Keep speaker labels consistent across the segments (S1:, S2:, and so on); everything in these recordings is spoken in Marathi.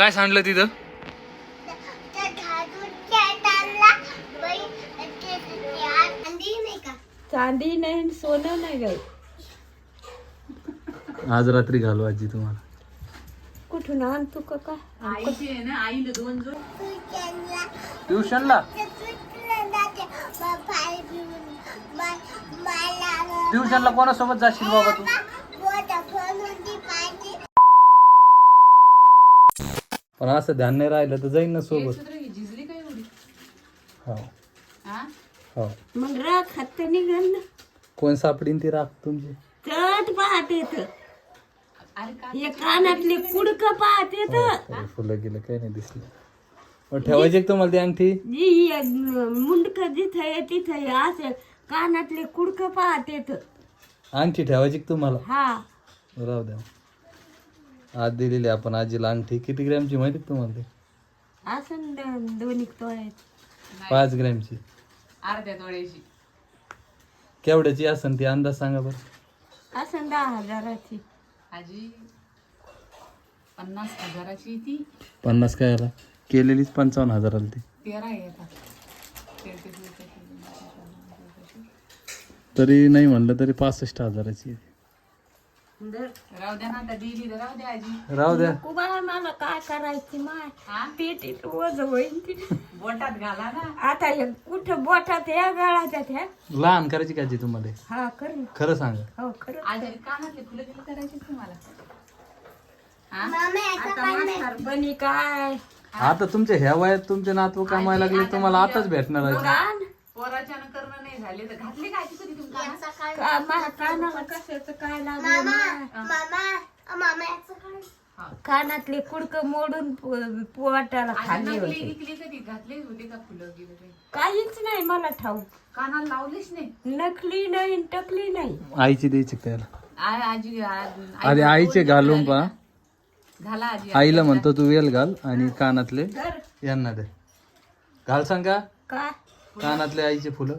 S1: काय सांडलं तिथं?
S2: ते ते का
S3: चांदी नाही आणि सोनं नाही गाई
S1: आज रात्री घालू आजी तुम्हाला.
S3: कुठून आणतो का काय?
S2: तुझ्याला
S1: ट्युशनला? ट्युशनला कोणासोबत जाशील बाबा तू
S2: मोठा फोन होती पाहिजे
S1: पण असं ध्यान नाही राहिलं तर जाईन ना सोबत. हो. हो.
S3: मग राख हात निघाल ना.
S1: कोण सापडीन ती राख तुमची?
S3: चट पाहत येत हे कानातले कुडक पाहत येत
S1: अरे फुलं गेलं काही नाही दिसलं. मग ठेवायची का तुम्हाला ती अंगठी?
S3: मुंडक जिथं आहे तिथं आहे असं कानातले कुडक पाहत येत
S1: अंगठी ठेवायची का तुम्हाला?
S3: हा.
S1: राहू द्या. आज दिलेली आपण आजीला अंगठी. किती ग्रॅमची माहिती का तुम्हाला? ती
S3: असं
S1: पाच ग्रॅमची.
S4: अर्ध्या तोळ्याची.
S1: केवढ्याची असन ती? अंदाज सांगा बरं.
S3: असं दहा हजाराची.
S4: आजी पन्नास हजाराची ती.
S1: पन्नास काय आला? केलेलीच पंचावन्न हजार आली ती.
S4: तेरा आहे आता. तेहतीस रुपये.
S1: तरी नाही म्हणलं तरी पासष्ट हजाराची आहे.
S4: राहू द्या ना आता दिली तर राहू द्या आजी.
S1: राहू द्या.
S3: कुबा मला काय करायची माय?
S4: हा?
S3: पेटीत वज होईन ती.
S4: बोटात घाला ना.
S3: आता हे कुठं बोटात या गळाच्या त्या
S1: लहान करायची का आजी तुम्हाला?
S3: हा कर ना.
S1: खरं सांगा.
S3: हो खरं
S4: आजी कानातले फुलं दिली करायची तुम्हाला. हा?
S3: आता म्हातारपणी काय?
S1: आता तुमच्या ह्या वयात तुमचे नातू कामायला लागले तुम्हाला आताच भेटणार आहे
S3: कान
S4: पोराच्यानं करणं नाही झाले तर घातले काय कधी तुमच्या
S3: का माझ्या कानाला कशाचं काय लागलं
S2: मामा
S3: माय?
S2: मामा मामा याचं काय?
S3: कानातले कुडक मोडून पो- पोटाला खाल्ले
S4: नकली
S3: होते.
S4: गिकली कधी? घातले होते का फुलं
S3: काहीच नाही मला ठाऊक.
S4: कानाला लावलेच नाही?
S3: नकली नाही टकली नाही.
S1: आईची द्यायची का त्याला?
S4: आ- आजी आ-
S1: अरे आईचे घालून पहा
S4: घाला आजी
S1: आईला म्हणतो तू वेल घाल आणि कानातले यांना दे. घाल सांगा.
S3: का?
S1: कानातले आईचे फुलं.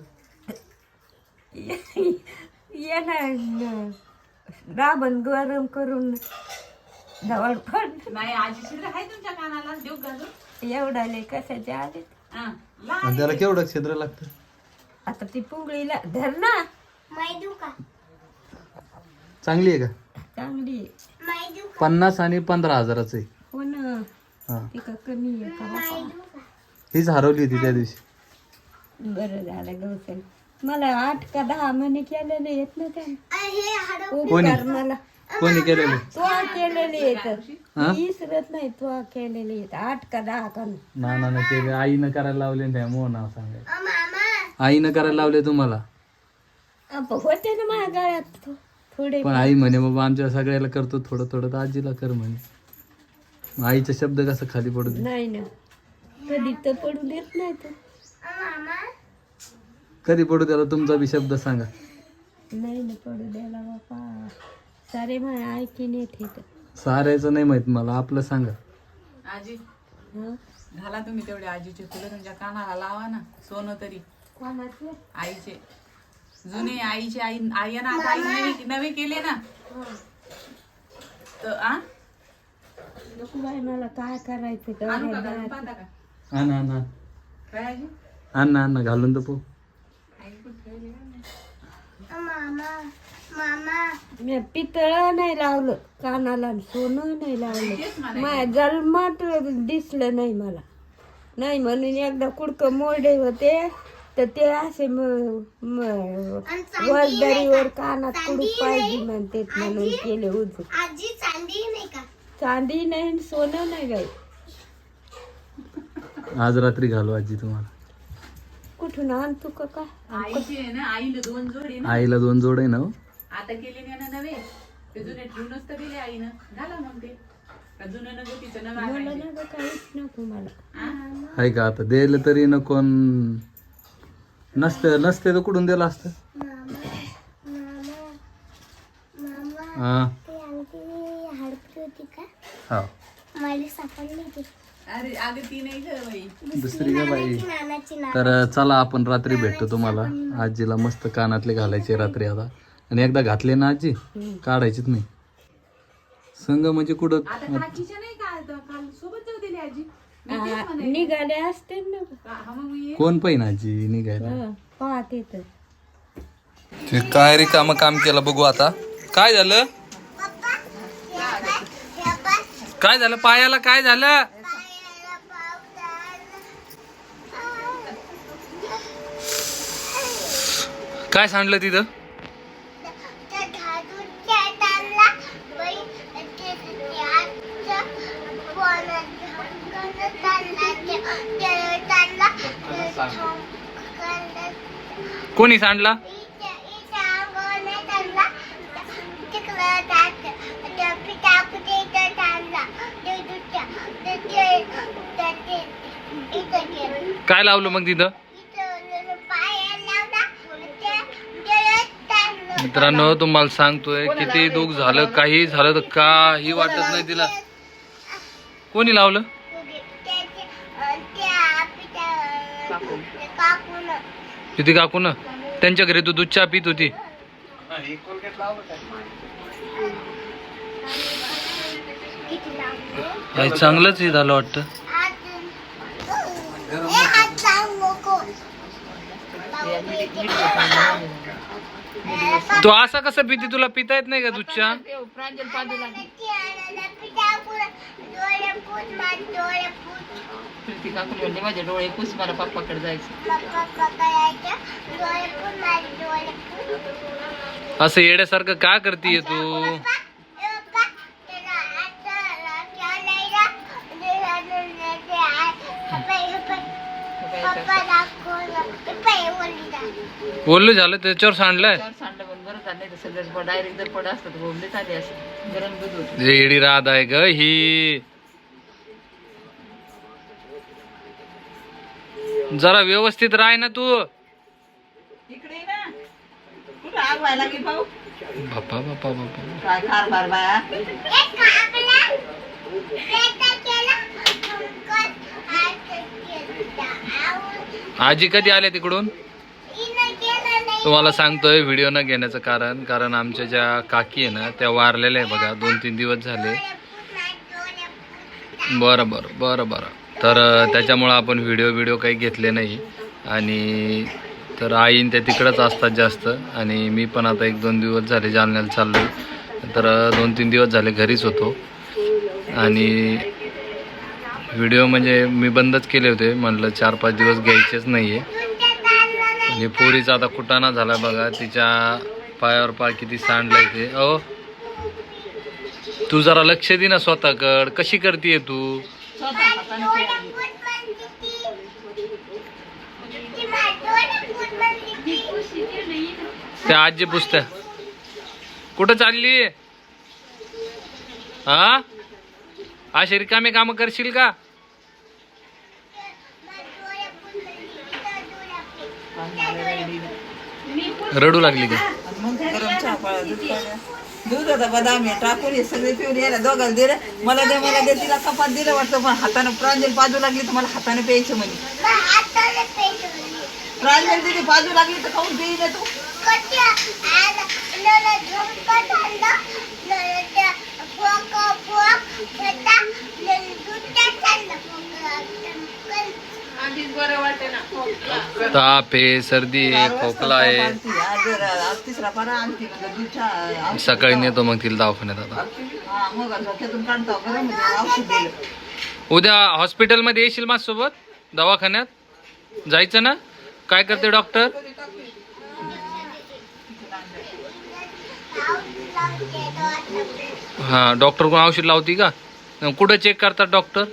S3: येणार. राबण गरम करून जवळ पण.
S4: नाही आजी शिल्लक आहे तुमच्या कानाला? देऊ घालून
S3: एवढाले कशाचे आले
S4: हा.
S1: आणि त्याला केवढं छिद्र लागतं?
S3: आता ती पुंगळीला धर ना.
S2: मैदू का?
S1: चांगली आहे का?
S3: चांगली आहे.
S1: पन्नास आणि पंधरा हजाराचं आहे.
S3: हो ना.
S1: हा.
S3: ती का कमी आहे का?
S1: हीच हरवली होती त्या दिवशी.
S3: बरं झालं गौसल मला आठ का दहा महिने केलेले येत ना त्याने
S2: हे
S3: उपकार मला.
S1: कोणी केलेली?
S3: तो केलेले येत? इसरत नाही तो केलेले येत आठ का दहा का नाही.
S1: नानानं केले आईनं करायला लावले नाही मो नाव सांगायचं
S2: मामा.
S1: आईनं करायला लावले तुम्हाला?
S3: होते ना माझ्या गळ्यात थोडे
S1: पण आई म्हणे बाबा आमच्या सगळ्याला करतो थोडं थोडं तर आजीला कर म्हणे. आईचा शब्द कसा खाली पडू दे?
S3: नाही ना. कधी तर पडू देत नाही तर.
S1: कधी पडू त्याला तुमचा बी शब्द सांगा.
S3: नाही ना पडू द्यायला बापा. सारे माय ऐकीन येत हे तर
S1: साऱ्याचं नाही माहीत मला आपलं सांगा.
S4: आजी
S3: हं?
S4: घाला तुम्ही तेवढे आजीचे फुलं तुमच्या कानाला लावा ना सोनं तरी.
S3: कोणाचे
S4: आईचे. जुने आईचे आई आई ना आता आई नवे नवे केले ना. तर आ?
S3: नको बाई मला काय करायचं?
S4: आणू का घालून. पाहता
S1: आण आण.
S4: काय आजी?
S1: आण ना आण ना घालून तर
S3: मी पितळ नाही लावलं कानाला आणि सोनं नाही लावलं. माझ्या जन्मात दिसलं नाही मला. नाही म्हणून एकदा कुडकं मोडे होते तर ते असे म- म- वरदरीवर कानात कुडूक पाहिजे म्हणते म्हणून केले उजू
S2: आजी चांदी नाही का?
S3: चांदी नाही आणि सोनं नाही गाई
S1: आज रात्री घालू आजी तुम्हाला.
S3: कुठून आणतो का काय?
S4: आईचे आहे ना आईला दोन जोडे ना.
S1: आईला दोन जोड आहे ना हो.
S4: आता केले ना नवे. ते जुने ठेवूनच तर दिले आईनं. घाला मग ते. का जुनं नको तिचं नवं
S3: मला
S4: आणायचे.
S3: ना गं काहीच नको मला.
S4: आ?
S1: आहे का आता? द्यायला तरी न कोण नसतं नसते तर कुठून दिलं असतं?
S2: मामा मामा
S1: हा
S2: ते आणखी हडपली होती का?
S1: हा.
S2: मला सापडली
S4: अरे अगं ती नाही ग बाई.
S1: दुसरी का बाई. तर चला आपण रात्री भेटतो तुम्हाला. आजीला मस्त कानातले घालायचे रात्री आता. आणि एकदा घातले ना आजी काढायचीच नाही. संघ म्हणजे कुठं?
S4: आता काकीच्या नाही का? आता काल सोबत जाऊ गेली आजी. मी तेच
S3: आ,
S4: म्हणाले.
S3: निघाले असते ना.
S4: हा मग मी
S1: कोण पण आजी निघायला.
S3: हं, पाहते तर
S1: ते काय रे काम काम केलं बघू आता. काय झालं? काय झालं? पायाला काय झालं? काय सांडलं तिथं? कोणी सांडला? काय लावलं मग तिथं? मित्रांनो तुम्हाला सांगतोय किती दुःख झालं काही झालं तर काही वाटत नाही तिला. कोणी लावलं? किती काकू ना त्यांच्या घरी तू दूध चहा पित होती. चांगलंच हे झालं वाटतं. तू असं कसं पिती? तुला पिता येत नाही का तुझ्या
S3: प्रांजल पाजू लागली प्रीती म्हणले माझे डोळे पुस मला पप्पाकडे जायचं
S1: असं येड्यासारखं का करतीये तू? बोललो झालं त्याच्यावर सांडलंय?
S3: चार सांडलं पण बरं झालं नाही तर सगळं डायरेक्ट जर पड असतं तर बोंबलेच आले असं गरम दूध होतं.
S1: जे येडी राहत आहे ग ही. जरा व्यवस्थित राह ना तू. आजी कधी आले तिकडून? तुम्हाला सांगतोय व्हिडिओ न घेण्याचं कारण. कारण आमच्या ज्या काकी आहे ना त्या वारलेल्या आहे बघा. दोन तीन दिवस झाले. बरं बरं बरं बरं. तर त्याच्यामुळं आपण व्हिडिओ व्हिडिओ काही घेतले नाही. आणि तर आईन त्या तिकडंच असतात जास्त. आणि मी पण आता एक दोन दिवस झाले जालन्याला चाललो तर दोन तीन दिवस झाले घरीच होतो. आणि व्हिडिओ म्हणजे मी बंदच केले होते. म्हणलं चार पाच दिवस घ्यायचेच नाही आहे म्हणजे पोरीचा आता कुटाणा झाला बघा. तिच्या पायावर पाय किती सांडलाय ते. अहो तू जरा लक्ष दे ना स्वतःकड. कशी करतीये तू? त्या आजी पुसत्या. कुठं चालली हा अशी रिकामे काम करशील का? रडू लागली का
S5: गरम चहा दूध होता बदाम हे टाकून हे सगळे पिऊन यायला दोघांना दिलं. मला दे मला दे तिला कपात दिलं वाटतं. पण हातानं प्रांजल बाजू लागली तर मला हाताने प्यायचं म्हणे. प्रांजल दिली बाजू लागली तर खाऊन पिईल तू?
S1: ताप आहे सर्दी आहे खोकला आहे. सकाळी नेतो मग तिला दवाखान्यात आता.
S5: हा दिलं.
S1: उद्या हॉस्पिटलमध्ये येशील माझ्यासोबत? दवाखान्यात? जायचं ना? काय करते डॉक्टर हां डॉक्टर कोण औषध लावती का? कुठं चेक करतात डॉक्टर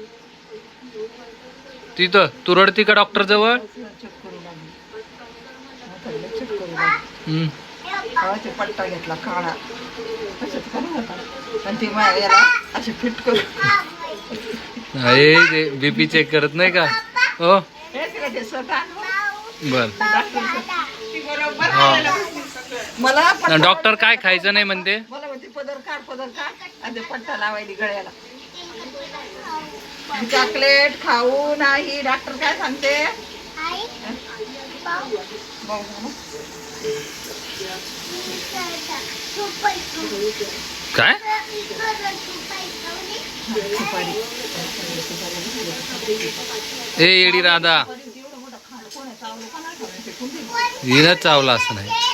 S1: तिथं तू रडती का डॉक्टर जवळ?
S5: पट्टा घेतला काळा.
S1: अरे ते बीपी चेक करत नाही का? हो. बर.
S5: मला
S1: डॉक्टर काय खायचं नाही म्हणते?
S5: पदर काढ पदर काढ. आणि ते पट्टा लावायली गळ्याला. चॉकलेट खाऊ नाही डॉक्टर काय सांगते.
S1: काय? ए येडी राधा. हिनं चावला असं नाही.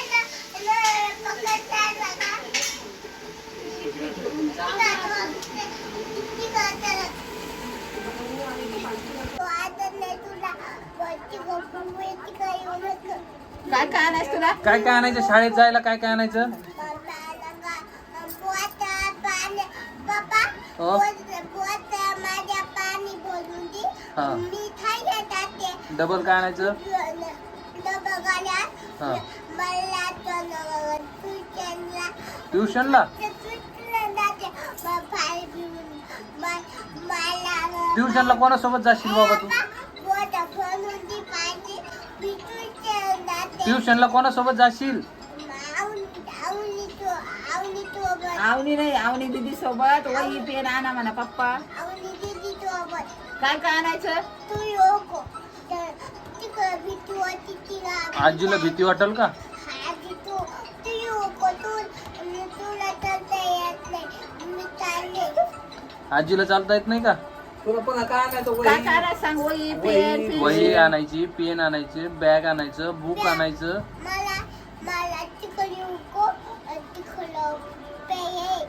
S5: काय काय आणायचं तुला?
S1: काय काय आणायचं? शाळेत जायला काय काय आणायचं? हो. हा. डबल काय आणायचं? हा.
S2: ट्युशनला
S1: ट्युशनला?
S2: मला
S1: ट्युशनला कोणासोबत जाशील बाबा तू? ट्युशनला कोणासोबत जाशील?
S5: आवनी नाही आवनी दीदी सोबत वही पेन आणा म्हणा पप्पा. काय काय आणायचं?
S1: आजीला भीती वाटेल का? आजीला चालता येत नाही का?
S5: काय काय आणायचं सांग वही पेन
S1: वही आणायची पेन आणायची बॅग आणायचं बुक आणायचं.
S2: मला मला तिकडे उको तिकडं पेये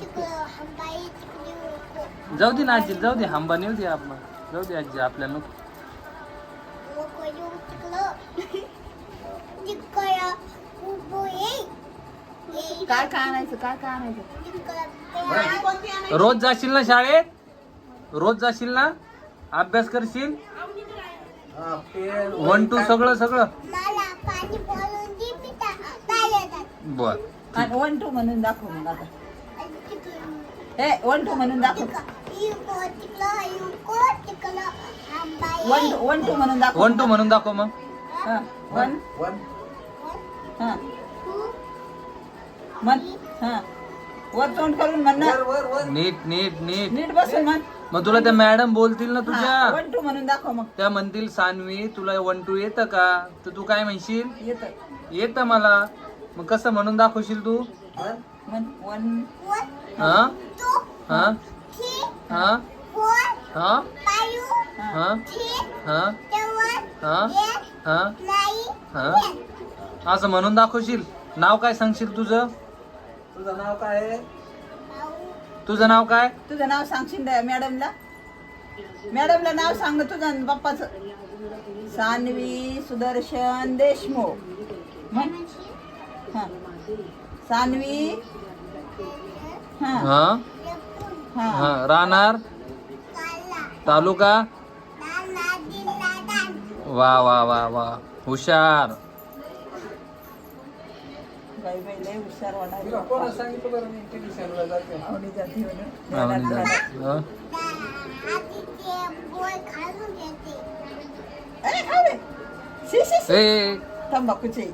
S2: तिकडं हंबाई तिकडे उको
S1: जाऊ दे ना आजी जाऊ दे हंबा नेऊ दे आपण. जाऊ दे आजी आपल्याला नको.
S2: उको येऊ तिकडं तिकडं उभो ये ये
S5: काय काय आणायचं काय काय आणायचं?
S2: तिकडं पेये
S1: रोज जाशील ना शाळेत? रोज जाशील ना? अभ्यास करशील? वन टू सगळं सगळं.
S2: मला पाणी बोलून दे पिता बाहेर
S1: बर.
S5: आणि वन टू म्हणून दाखव मग आता. हे वन टू म्हणून दाखव. वन टू वन टू म्हणून दाखव
S1: वन टू म्हणून दाखव मग.
S5: हा, वन हा. हा. वर तोंड करून म्हण ना.
S1: नीट नीट नीट.
S5: नीट बसून म्हण.
S1: मग तुला त्या मॅडम बोलतील ना तुझ्या?
S5: वन टू म्हणून दाखव मग.
S1: त्या म्हणतील सानवी तुला वन टू येतं का? तर तू काय म्हणशील?
S5: येत.
S1: येतं मला. मग कसं म्हणून दाखवशील तू?
S5: वन
S1: हा? हा? हा? हा? हा? हा? हा? हा? हा? असं म्हणून दाखवशील? नाव काय सांगशील तुझं? तुझं नाव काय आहे? तुझं नाव काय?
S5: तुझं नाव सांगशील मॅडमला. मॅडमला नाव सांग तुझं आणि पप्पाचं सान्वी सुदर्शन देशमुख. हा? सान्वी? हा.
S1: हा?
S5: हा.
S1: हा. राहणार? तालुका? वा वा वा वा. हुशार.
S5: बाई बाई लय हुशार वाटायला आवडी जाती म्हणून.
S1: आवडी
S5: ध्यानात
S1: झाली.
S5: राहा.
S2: बोय खालून घेते
S5: अरे खाऊ दे. शी, शी, शी.
S1: ए
S5: तंबाखूचे